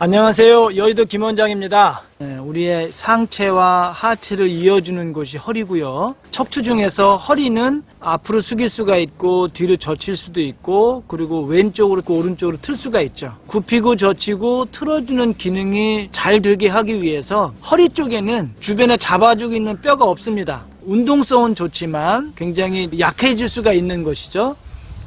안녕하세요. 여의도 김원장입니다. 네, 우리의 상체와 하체를 이어주는 곳이 허리고요. 척추 중에서 허리는 앞으로 숙일 수가 있고 뒤로 젖힐 수도 있고 그리고 왼쪽으로 오른쪽으로 틀 수가 있죠. 굽히고 젖히고 틀어주는 기능이 잘 되게 하기 위해서 허리 쪽에는 주변에 잡아주고 있는 뼈가 없습니다. 운동성은 좋지만 굉장히 약해질 수가 있는 것이죠.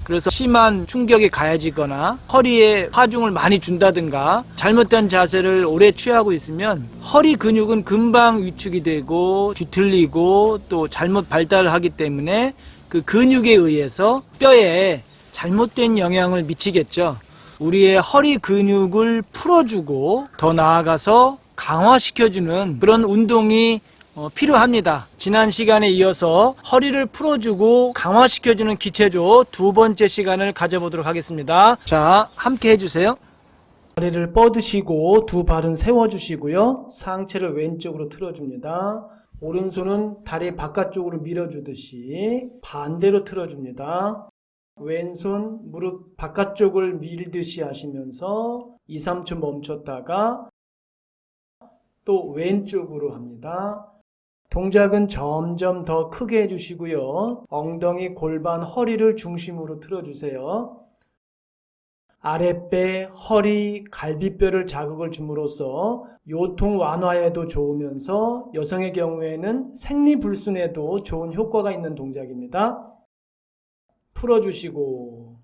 그래서 심한 충격이 가해지거나 허리에 하중을 많이 준다든가 잘못된 자세를 오래 취하고 있으면 허리 근육은 금방 위축이 되고 뒤틀리고 또 잘못 발달하기 때문에 그 근육에 의해서 뼈에 잘못된 영향을 미치겠죠. 우리의 허리 근육을 풀어주고 더 나아가서 강화시켜주는 그런 운동이 어, 필요합니다. 지난 시간에 이어서 허리를 풀어주고 강화시켜주는 기체조 두 번째 시간을 가져보도록 하겠습니다. 자, 함께 해주세요. 다리를 뻗으시고 두 발은 세워주시고요. 상체를 왼쪽으로 틀어줍니다. 오른손은 다리 바깥쪽으로 밀어주듯이 반대로 틀어줍니다. 왼손 무릎 바깥쪽을 밀듯이 하시면서 2, 3초 멈췄다가 또 왼쪽으로 합니다. 동작은 점점 더 크게 해주시고요. 엉덩이, 골반, 허리를 중심으로 틀어주세요. 아랫배, 허리, 갈비뼈를 자극을 줌으로써 요통 완화에도 좋으면서 여성의 경우에는 생리불순에도 좋은 효과가 있는 동작입니다. 풀어주시고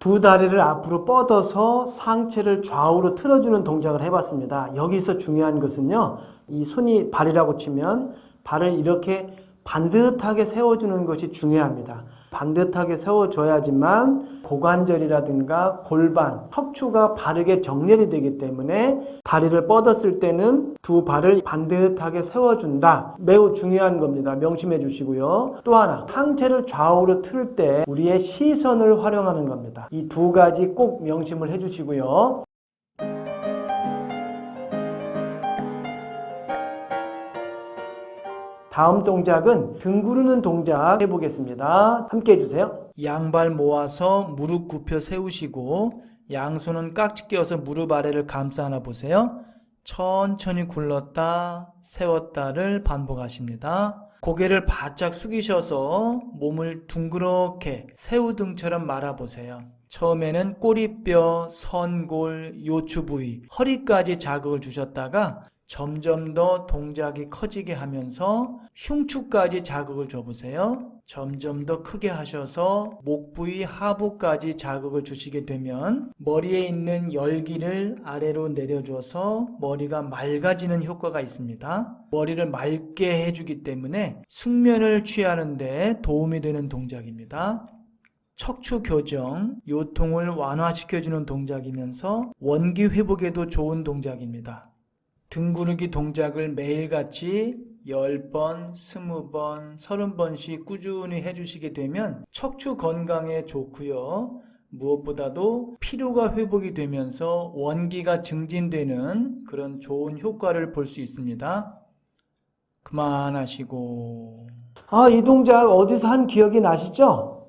두 다리를 앞으로 뻗어서 상체를 좌우로 틀어주는 동작을 해봤습니다. 여기서 중요한 것은요, 이 손이 발이라고 치면 발을 이렇게 반듯하게 세워주는 것이 중요합니다. 반듯하게 세워줘야지만 고관절이라든가 골반, 척추가 바르게 정렬이 되기 때문에 다리를 뻗었을 때는 두 발을 반듯하게 세워준다. 매우 중요한 겁니다. 명심해 주시고요. 또 하나, 상체를 좌우로 틀 때 우리의 시선을 활용하는 겁니다. 이 두 가지 꼭 명심을 해 주시고요. 다음 동작은 등 구르는 동작 해보겠습니다. 함께 해주세요. 양발 모아서 무릎 굽혀 세우시고 양손은 깍지 끼워서 무릎 아래를 감싸 안아 보세요. 천천히 굴렀다 세웠다를 반복하십니다. 고개를 바짝 숙이셔서 몸을 둥그렇게 새우등처럼 말아보세요. 처음에는 꼬리뼈, 선골, 요추 부위, 허리까지 자극을 주셨다가 점점 더 동작이 커지게 하면서 흉추까지 자극을 줘보세요. 점점 더 크게 하셔서 목 부위 하부까지 자극을 주시게 되면 머리에 있는 열기를 아래로 내려줘서 머리가 맑아지는 효과가 있습니다. 머리를 맑게 해주기 때문에 숙면을 취하는데 도움이 되는 동작입니다. 척추 교정, 요통을 완화시켜주는 동작이면서 원기 회복에도 좋은 동작입니다. 등 구르기 동작을 매일같이 10번, 20번, 30번씩 꾸준히 해주시게 되면 척추 건강에 좋고요. 무엇보다도 피로가 회복이 되면서 원기가 증진되는 그런 좋은 효과를 볼 수 있습니다. 그만하시고. 아, 이 동작 어디서 한 기억이 나시죠?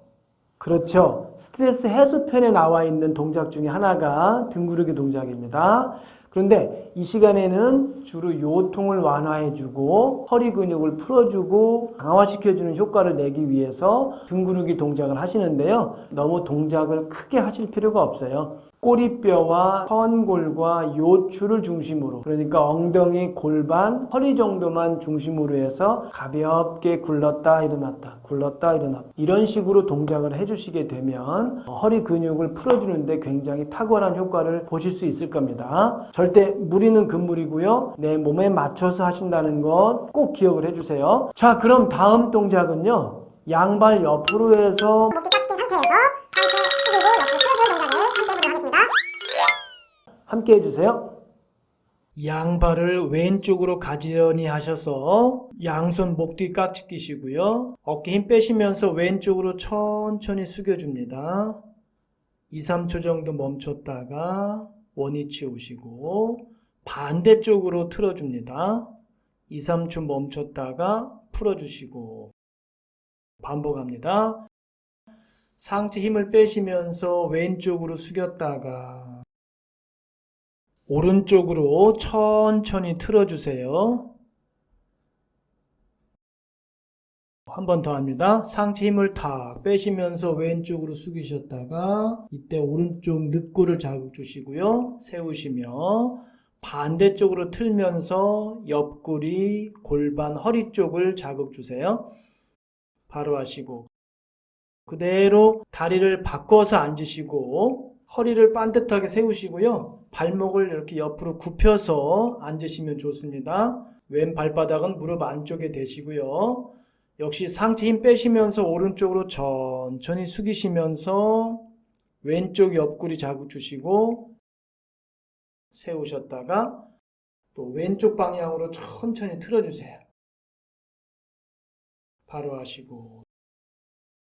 그렇죠. 스트레스 해소편에 나와 있는 동작 중에 하나가 등 구르기 동작입니다. 그런데 이 시간에는 주로 요통을 완화해주고 허리 근육을 풀어주고 강화시켜주는 효과를 내기 위해서 등 구르기 동작을 하시는데요. 너무 동작을 크게 하실 필요가 없어요. 꼬리뼈와 선골과 요추를 중심으로 그러니까 엉덩이, 골반, 허리 정도만 중심으로 해서 가볍게 굴렀다 일어났다 굴렀다 일어났다 이런 식으로 동작을 해주시게 되면 허리 근육을 풀어주는데 굉장히 탁월한 효과를 보실 수 있을 겁니다. 절대 무리는 금물이고요. 내 몸에 맞춰서 하신다는 것 꼭 기억을 해주세요. 자 그럼 다음 동작은요. 양발 옆으로 해서 함께 해주세요. 양발을 왼쪽으로 가지런히 하셔서 양손 목 뒤 깍지 끼시고요. 어깨 힘 빼시면서 왼쪽으로 천천히 숙여줍니다. 2, 3초 정도 멈췄다가 원위치 오시고 반대쪽으로 틀어줍니다. 2, 3초 멈췄다가 풀어주시고 반복합니다. 상체 힘을 빼시면서 왼쪽으로 숙였다가 오른쪽으로 천천히 틀어주세요. 한 번 더 합니다. 상체 힘을 다 빼시면서 왼쪽으로 숙이셨다가 이때 오른쪽 늑골을 자극 주시고요. 세우시며 반대쪽으로 틀면서 옆구리, 골반, 허리 쪽을 자극 주세요. 바로 하시고 그대로 다리를 바꿔서 앉으시고 허리를 반듯하게 세우시고요. 발목을 이렇게 옆으로 굽혀서 앉으시면 좋습니다. 왼 발바닥은 무릎 안쪽에 대시고요. 역시 상체 힘 빼시면서 오른쪽으로 천천히 숙이시면서 왼쪽 옆구리 자극 주시고 세우셨다가 또 왼쪽 방향으로 천천히 틀어주세요. 바로 하시고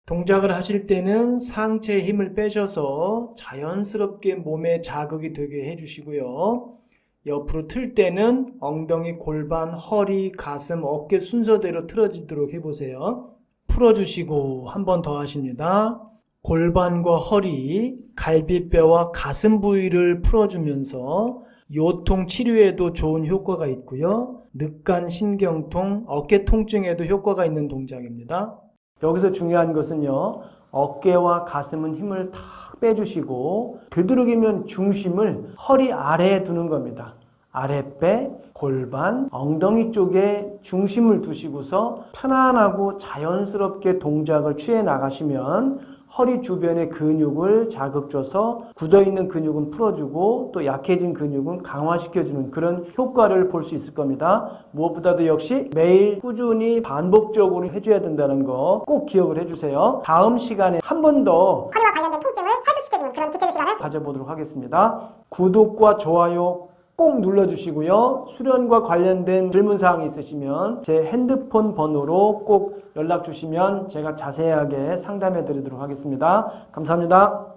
동작을 하실 때는 상체에 힘을 빼셔서 자연스럽게 몸에 자극이 되게 해주시고요. 옆으로 틀 때는 엉덩이, 골반, 허리, 가슴, 어깨 순서대로 틀어지도록 해보세요. 풀어주시고 한 번 더 하십니다. 골반과 허리, 갈비뼈와 가슴 부위를 풀어주면서 요통 치료에도 좋은 효과가 있고요. 늑간 신경통, 어깨 통증에도 효과가 있는 동작입니다. 여기서 중요한 것은요. 어깨와 가슴은 힘을 탁 빼주시고 되도록이면 중심을 허리 아래에 두는 겁니다. 아랫배, 골반, 엉덩이 쪽에 중심을 두시고서 편안하고 자연스럽게 동작을 취해 나가시면 허리 주변의 근육을 자극줘서 굳어있는 근육은 풀어주고 또 약해진 근육은 강화시켜주는 그런 효과를 볼 수 있을 겁니다. 무엇보다도 역시 매일 꾸준히 반복적으로 해줘야 된다는 거 꼭 기억을 해주세요. 다음 시간에 한 번 더 허리와 관련된 통증을 해소시켜주는 그런 기체의 시간을 가져보도록 하겠습니다. 구독과 좋아요 꼭 눌러주시고요. 수련과 관련된 질문사항이 있으시면 제 핸드폰 번호로 꼭 연락 주시면 제가 자세하게 상담해 드리도록 하겠습니다. 감사합니다.